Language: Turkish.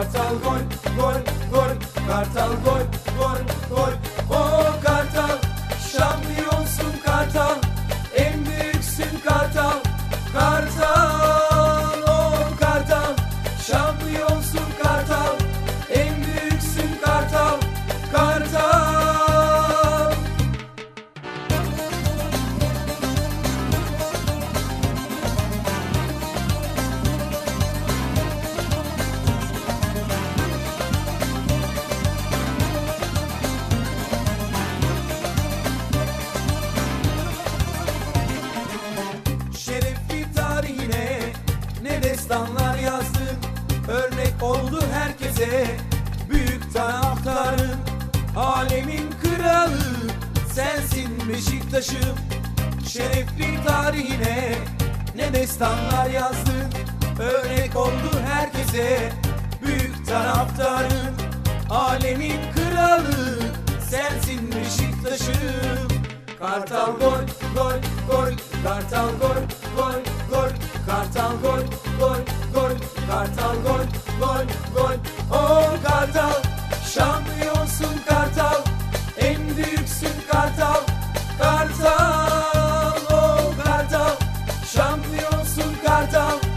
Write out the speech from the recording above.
Kartal gol, gol, gol, destanlar yazdın Örnek oldu herkese. Büyük taraftarın Alemin kralı. Sensin Beşiktaş'ım Şerefli tarihine. Ne destanlar yazdın Örnek oldu herkese. Büyük taraftarın Alemin kralı. Sensin Beşiktaş'ım Kartal gol, gol, gol, Kartal gol, gol, gol, Kartal gol, Kartal gol, gol, gol. Oh Kartal, şampiyonsun Kartal. En büyüksün Kartal. Kartal, oh Kartal. Şampiyonsun Kartal.